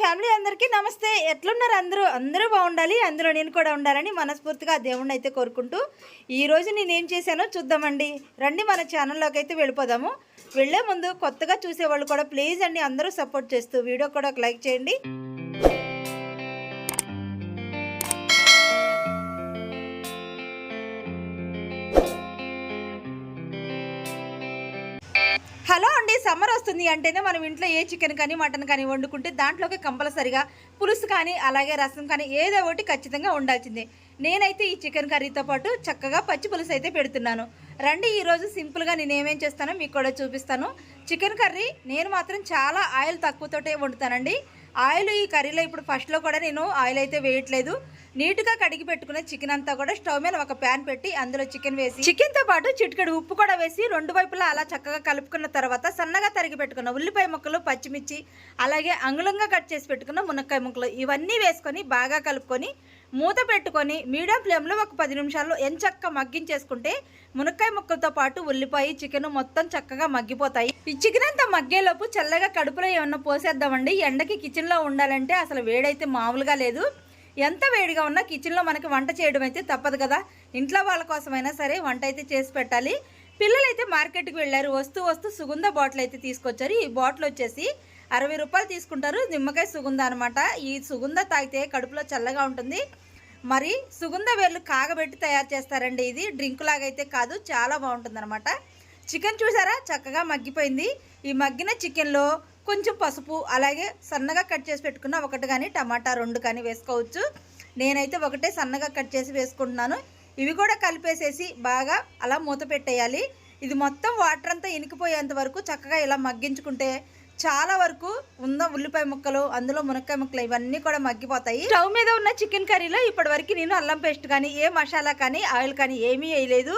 Family అందరికీ నమస్తే. ఎట్లున్నారు అందరూ? అందరూ బాగుండాలి. అందులో నేను కూడా ఉండాలని మనస్ఫూర్తిగా దేవుణ్ణి అయితే కోరుకుంటూ ఈరోజు నేనేం చేశానో చూద్దామండి. రండి మన ఛానల్లోకి అయితే వెళ్ళిపోదాము. వెళ్ళే ముందు కొత్తగా చూసేవాళ్ళు కూడా ప్లీజ్ అండి అందరూ సపోర్ట్ చేస్తూ వీడియో కూడా ఒక లైక్ చేయండి. హలో అండి సమ్మర్ వస్తుంది అంటేనే మనం ఇంట్లో ఏ చికెన్ కానీ మటన్ కానీ వండుకుంటే దాంట్లోకి కంపల్సరిగా పులుసు కానీ అలాగే రసం కానీ ఏదో ఒకటి ఖచ్చితంగా ఉండాల్సిందే. నేనైతే ఈ చికెన్ కర్రీతో పాటు చక్కగా పచ్చి పులుసు అయితే పెడుతున్నాను. రండి ఈరోజు సింపుల్గా నేను ఏమేం చేస్తానో మీకు కూడా చూపిస్తాను. చికెన్ కర్రీ నేను మాత్రం చాలా ఆయిల్ తక్కువతోటే వండుతానండి. ఆయిల్ ఈ కర్రీలో ఇప్పుడు ఫస్ట్లో కూడా నేను ఆయిల్ అయితే వేయట్లేదు. నీట్గా కడిగి పెట్టుకున్న చికెన్ అంతా కూడా స్టవ్ మీద ఒక ప్యాన్ పెట్టి అందులో చికెన్ వేసి చికెన్తో పాటు చిటికెడు ఉప్పు కూడా వేసి రెండు వైపులా అలా చక్కగా కలుపుకున్న తర్వాత సన్నగా తరిగి పెట్టుకున్న ఉల్లిపాయ ముక్కలు పచ్చిమిర్చి అలాగే అంగుళంగా కట్ చేసి పెట్టుకున్న మునక్కాయ ముక్కలు ఇవన్నీ వేసుకొని బాగా కలుపుకొని మూత పెట్టుకొని మీడియం ఫ్లేమ్లో ఒక పది నిమిషాల్లో ఎంచక్క మగ్గించేసుకుంటే మునక్కాయ ముక్కలతో పాటు ఉల్లిపాయ చికెన్ మొత్తం చక్కగా మగ్గిపోతాయి. ఈ చికెన్ అంతా మగ్గేలోపు చల్లగా కడుపులో ఏమన్నా పోసేద్దామండి? ఎండకి కిచెన్లో ఉండాలంటే అసలు వేడైతే మామూలుగా లేదు. ఎంత వేడిగా ఉన్నా కిచెన్లో మనకి వంట చేయడం అయితే తప్పదు కదా. ఇంట్లో వాళ్ళ కోసమైనా సరే వంట అయితే చేసి పెట్టాలి. పిల్లలైతే మార్కెట్కి వెళ్ళారు వస్తూ వస్తూ సుగంధ బాటిల్ అయితే తీసుకొచ్చారు. ఈ బాటిల్ వచ్చేసి అరవై రూపాయలు తీసుకుంటారు. నిమ్మకాయ సుగంధ అనమాట ఈ సుగంధ తాగితే కడుపులో చల్లగా ఉంటుంది. మరి సుగంధ వేర్లు కాగబెట్టి తయారు చేస్తారండి ఇది. డ్రింక్ లాగా అయితే కాదు చాలా బాగుంటుంది చికెన్ చూసారా? చక్కగా మగ్గిపోయింది. ఈ మగ్గిన చికెన్లో కొంచెం పసుపు అలాగే సన్నగా కట్ చేసి పెట్టుకున్న ఒకటి కానీ టమాటా రెండు కానీ వేసుకోవచ్చు. నేనైతే ఒకటే సన్నగా కట్ చేసి వేసుకుంటున్నాను. ఇవి కూడా కలిపేసేసి బాగా అలా మూత పెట్టేయాలి. ఇది మొత్తం వాటర్ అంతా ఇనికిపోయేంత వరకు చక్కగా ఇలా మగ్గించుకుంటే చాలా వరకు ఉన్న ఉల్లిపాయ ముక్కలు అందులో మునక్కాయ ముక్కలు ఇవన్నీ కూడా మగ్గిపోతాయి. స్టవ్ మీద ఉన్న చికెన్ కర్రీలో ఇప్పటి వరకు నేను అల్లం పేస్ట్ కానీ ఏ మసాలా కానీ ఆయిల్ కానీ ఏమీ వేయలేదు.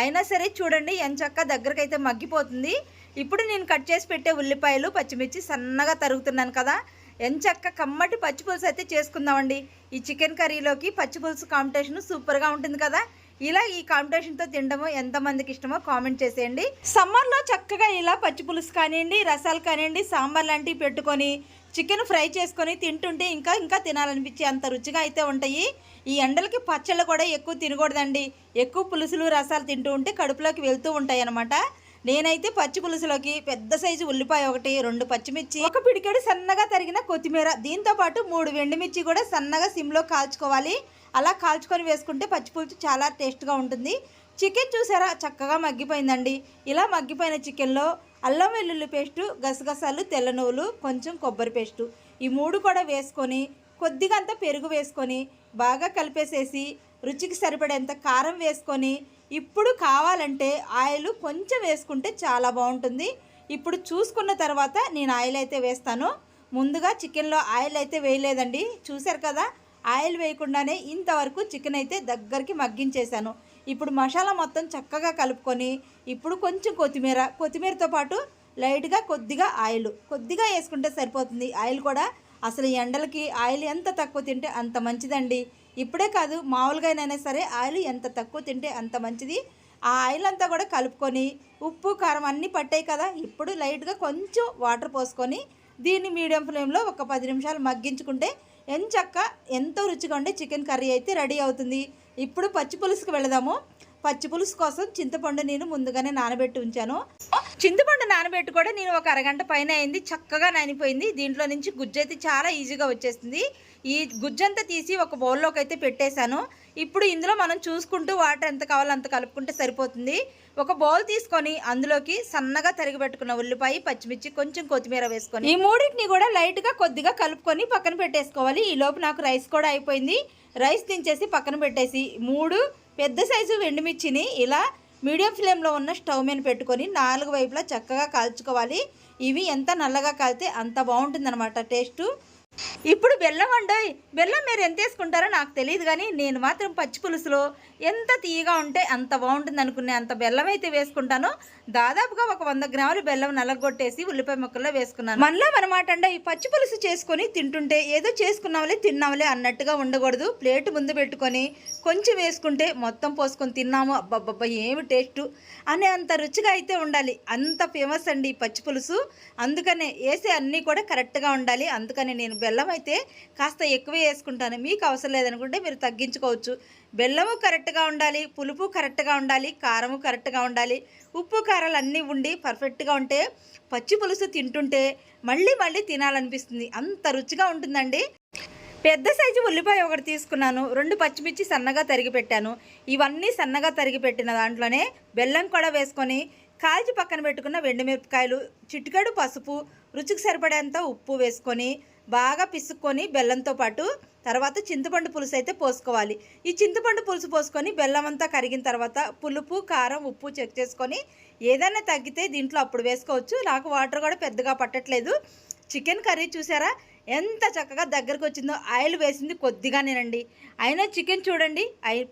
అయినా సరే చూడండి ఎంచక్క దగ్గరకైతే మగ్గిపోతుంది. ఇప్పుడు నేను కట్ చేసి పెట్టే ఉల్లిపాయలు పచ్చిమిర్చి సన్నగా తరుగుతున్నాను కదా. ఎంచక్క కమ్మటి పచ్చి పులుసు అయితే చేసుకుందామండి. ఈ చికెన్ కర్రీలోకి పచ్చి పులుసు కాంపిటీషన్ సూపర్గా ఉంటుంది కదా. ఇలా ఈ కాంపిటీషన్తో తినడము ఎంతమందికి ఇష్టమో కామెంట్ చేసేయండి. సమ్మర్లో చక్కగా ఇలా పచ్చి పులుసు కానివ్వండి రసాలు కానివ్వండి సాంబార్ లాంటివి పెట్టుకొని చికెన్ ఫ్రై చేసుకొని తింటుంటే ఇంకా ఇంకా తినాలనిపించే అంత రుచిగా అయితే ఉంటాయి. ఈ ఎండలకి పచ్చళ్ళు కూడా ఎక్కువ తినకూడదండి. ఎక్కువ పులుసులు రసాలు తింటూ ఉంటే కడుపులోకి వెళ్తూ ఉంటాయి అనమాట నేనైతే పచ్చి పులుసులోకి పెద్ద సైజు ఉల్లిపాయ ఒకటి రెండు పచ్చిమిర్చి ఒక పిడికెడు సన్నగా తరిగిన కొత్తిమీర దీంతో పాటు మూడు వెండిమిర్చి కూడా సన్నగా సిమ్లో కాల్చుకోవాలి. అలా కాల్చుకొని వేసుకుంటే పచ్చి పులుసు చాలా టేస్ట్గా ఉంటుంది. చికెన్ చూసారా? చక్కగా మగ్గిపోయిందండి. ఇలా మగ్గిపోయిన చికెన్లో అల్లం వెల్లుల్లి పేస్టు గసగసాలు తెల్ల నువ్వులు కొంచెం కొబ్బరి పేస్టు. ఈ మూడు కూడా వేసుకొని కొద్దిగా అంత పెరుగు వేసుకొని బాగా కలిపేసేసి రుచికి సరిపడేంత కారం వేసుకొని ఇప్పుడు కావాలంటే ఆయిల్ కొంచెం వేసుకుంటే చాలా బాగుంటుంది. ఇప్పుడు చూసుకున్న తర్వాత నేను ఆయిల్ అయితే వేస్తాను. ముందుగా చికెన్లో ఆయిల్ అయితే వేయలేదండి. చూశారు కదా? ఆయిల్ వేయకుండానే ఇంతవరకు చికెన్ అయితే దగ్గరికి మగ్గించేశాను. ఇప్పుడు మసాలా మొత్తం చక్కగా కలుపుకొని ఇప్పుడు కొంచెం కొత్తిమీర కొత్తిమీరతో పాటు లైట్గా కొద్దిగా ఆయిల్. కొద్దిగా వేసుకుంటే సరిపోతుంది. ఆయిల్ కూడా అసలు ఎండలకి ఆయిల్ ఎంత తక్కువ తింటే అంత మంచిదండి. ఇప్పుడే కాదు మామూలుగానైనా సరే ఆయిల్ ఎంత తక్కువ తింటే అంత మంచిది. ఆ ఆయిల్ అంతా కూడా కలుపుకొని ఉప్పు కారం అన్నీ పట్టాయి కదా ఇప్పుడు లైట్గా కొంచెం వాటర్ పోసుకొని దీన్ని మీడియం ఫ్లేమ్లో ఒక పది నిమిషాలు మగ్గించుకుంటే ఎంచక్క ఎంతో రుచిగా ఉండే చికెన్ కర్రీ అయితే రెడీ అవుతుంది. ఇప్పుడు పచ్చి పులుసుకు వెళదాము. పచ్చి పులుసు కోసం చింతపండు నేను ముందుగానే నానబెట్టి ఉంచాను. చింతపండు నానబెట్టి కూడా నేను ఒక అరగంట పైన అయింది చక్కగా నానిపోయింది. దీంట్లో నుంచి గుజ్జు అయితే చాలా ఈజీగా వచ్చేస్తుంది. ఈ గుజ్జంతా తీసి ఒక బౌల్లోకి అయితే పెట్టేశాను. ఇప్పుడు ఇందులో మనం చూసుకుంటూ వాటర్ ఎంత కావాలో అంత కలుపుకుంటే సరిపోతుంది. ఒక బౌల్ తీసుకొని అందులోకి సన్నగా తరిగి పెట్టుకున్న ఉల్లిపాయ పచ్చిమిర్చి కొంచెం కొత్తిమీర వేసుకొని ఈ మూడింటిని కూడా లైట్గా కొద్దిగా కలుపుకొని పక్కన పెట్టేసుకోవాలి. ఈ లోపు నాకు రైస్ కూడా అయిపోయింది. రైస్ దించేసి పక్కన పెట్టేసి మూడు పెద్ద సైజు ఎండుమిర్చిని ఇలా మీడియం ఫ్లేమ్లో ఉన్న స్టవ్ మీద పెట్టుకొని నాలుగు వైపులా చక్కగా కాల్చుకోవాలి. ఇవి ఎంత నల్లగా కాలితే అంత బాగుంటుందన్నమాట టేస్టు. ఇప్పుడు బెల్లం అండి బెల్లం మీరు ఎంత వేసుకుంటారో నాకు తెలియదు కానీ నేను మాత్రం పచ్చి పులుసులో ఎంత తీయగా ఉంటే అంత బాగుంటుంది అనుకునే అంత బెల్లం అయితే వేసుకుంటాను. దాదాపుగా ఒక వంద గ్రాములు బెల్లం నలగొట్టేసి ఉల్లిపాయ ముక్కల్లో వేసుకున్నాను. మనలో అనమాట అండి ఈ పచ్చి పులుసు చేసుకొని తింటుంటే ఏదో చేసుకున్నాంలే తిన్నాంలే అన్నట్టుగా ఉండకూడదు. ప్లేట్ ముందు పెట్టుకొని కొంచెం వేసుకుంటే మొత్తం పోసుకొని తిన్నాము. అబ్బబ్బబ్బా ఏమి టేస్ట్? అనే అంత రుచిగా అయితే ఉండాలి. అంత ఫేమస్ అండి ఈ పచ్చి పులుసు. అందుకనే వేసే అన్నీ కూడా కరెక్ట్గా ఉండాలి. అందుకని నేను బెల్లం అయితే కాస్త ఎక్కువ వేసుకుంటాను. మీకు అవసరం లేదనుకుంటే మీరు తగ్గించుకోవచ్చు. బెల్లము కరెక్ట్గా ఉండాలి పులుపు కరెక్ట్గా ఉండాలి కారము కరెక్ట్గా ఉండాలి ఉప్పు కారాలు అన్నీ ఉండి పర్ఫెక్ట్గా ఉంటే పచ్చి పులుసు తింటుంటే మళ్ళీ మళ్ళీ తినాలనిపిస్తుంది. అంత రుచిగా ఉంటుందండి. పెద్ద సైజు ఉల్లిపాయ ఒకటి తీసుకున్నాను. రెండు పచ్చిమిర్చి సన్నగా తరిగి పెట్టాను. ఇవన్నీ సన్నగా తరిగి పెట్టిన దాంట్లోనే బెల్లం కూడా వేసుకొని కాల్చి పక్కన పెట్టుకున్న మిరపకాయలు చిటికెడు పసుపు రుచికి సరిపడేంత ఉప్పు వేసుకొని బాగా పిసుక్కొని బెల్లంతో పాటు తర్వాత చింతపండు పులుసు అయితే పోసుకోవాలి. ఈ చింతపండు పులుసు పోసుకొని బెల్లం అంతా కరిగిన తర్వాత పులుపు కారం ఉప్పు చెక్ చేసుకొని ఏదైనా తగ్గితే దీంట్లో అప్పుడు వేసుకోవచ్చు. నాకు వాటర్ కూడా పెద్దగా పట్టట్లేదు. చికెన్ కర్రీ చూసారా? ఎంత చక్కగా దగ్గరకు వచ్చిందో. ఆయిల్ వేసింది కొద్దిగానేనండి. అయినా చికెన్ చూడండి.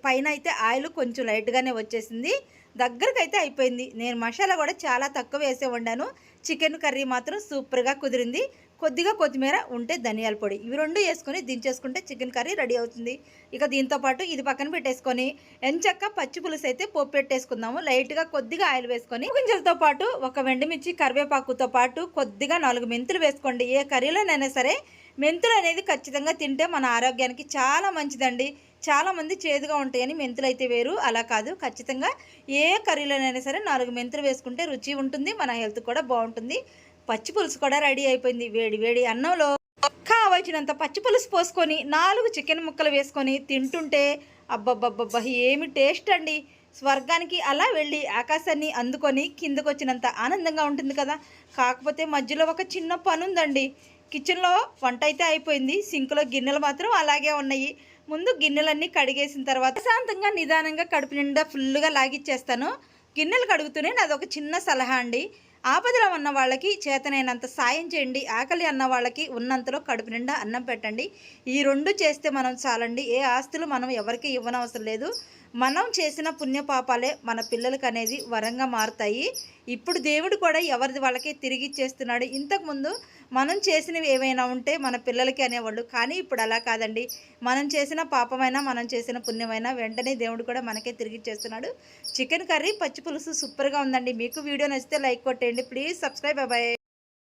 పైన అయితే ఆయిల్ కొంచెం లైట్గానే వచ్చేసింది. దగ్గరకు అయితే అయిపోయింది. నేను మసాలా కూడా చాలా తక్కువ వేసే వండాను. చికెన్ కర్రీ మాత్రం సూపర్గా కుదిరింది. కొద్దిగా కొత్తిమీర ఉంటే ధనియాల పొడి. ఇవి రెండు వేసుకొని దించేసుకుంటే చికెన్ కర్రీ రెడీ అవుతుంది. ఇక దీంతో పాటు ఇది పక్కన పెట్టేసుకొని ఎంచక్క పచ్చి పులుసు అయితే పోపు పెట్టేసుకుందాము. లైట్గా కొద్దిగా ఆయిల్ వేసుకొని గింజలతో పాటు ఒక వెండిమిర్చి కరివేపాకుతో పాటు కొద్దిగా నాలుగు మెంతులు వేసుకోండి. ఏ కర్రీలోనైనా సరే మెంతులు అనేది ఖచ్చితంగా తింటే మన ఆరోగ్యానికి చాలా మంచిదండి. చాలామంది చేదుగా ఉంటాయని మెంతులు అయితే వేరు అలా కాదు. ఖచ్చితంగా ఏ కర్రీలోనైనా సరే నాలుగు మెంతులు వేసుకుంటే రుచి ఉంటుంది మన హెల్త్ కూడా బాగుంటుంది. పచ్చి పులుసు కూడా రెడీ అయిపోయింది. వేడి వేడి అన్నంలో కావలసినంత పచ్చి పులుసు పోసుకొని నాలుగు చికెన్ ముక్కలు వేసుకొని తింటుంటే అబ్బబ్బబ్బబ్బా ఏమి టేస్ట్ అండి. స్వర్గానికి అలా వెళ్ళి ఆకాశాన్ని అందుకొని కిందకొచ్చినంత ఆనందంగా ఉంటుంది కదా. కాకపోతే మధ్యలో ఒక చిన్న పని ఉందండి కిచెన్లో వంట అయితే అయిపోయింది. సింకులో గిన్నెలు మాత్రం అలాగే ఉన్నాయి. ముందు గిన్నెలన్నీ కడిగేసిన తర్వాత ప్రశాంతంగా నిదానంగా కడుపు నిండా ఫుల్గా లాగిచ్చేస్తాను. గిన్నెలు కడుగుతూనే నాది ఒక చిన్న సలహా అండి. ఆపదలో ఉన్న వాళ్ళకి చేతనైనంత సాయం చేయండి ఆకలి అన్న వాళ్ళకి ఉన్నంతలో కడుపు నిండా అన్నం పెట్టండి. ఈ రెండు చేస్తే మనం చాలండి. ఏ ఆస్తులు మనం ఎవరికి ఇవ్వనవసరం లేదు. మనం చేసిన పుణ్యపాపాలే మన పిల్లలకి అనేది వరంగా మారుతాయి. ఇప్పుడు దేవుడు కూడా ఎవరిది వాళ్ళకే తిరిగి ఇచ్చేస్తున్నాడు. ఇంతకుముందు మనం చేసినవి ఏవైనా ఉంటే మన పిల్లలకి అనేవాళ్ళు. కానీ ఇప్పుడు అలా కాదండి. మనం చేసిన పాపమైనా మనం చేసిన పుణ్యమైనా వెంటనే దేవుడు కూడా మనకే తిరిగి ఇచ్చేస్తున్నాడు. చికెన్ కర్రీ పచ్చి పులుసు సూపర్గా ఉందండి. మీకు వీడియో నచ్చితే లైక్ కొట్టేయండి. ప్లీజ్ సబ్స్క్రైబ్ అబ్బాయి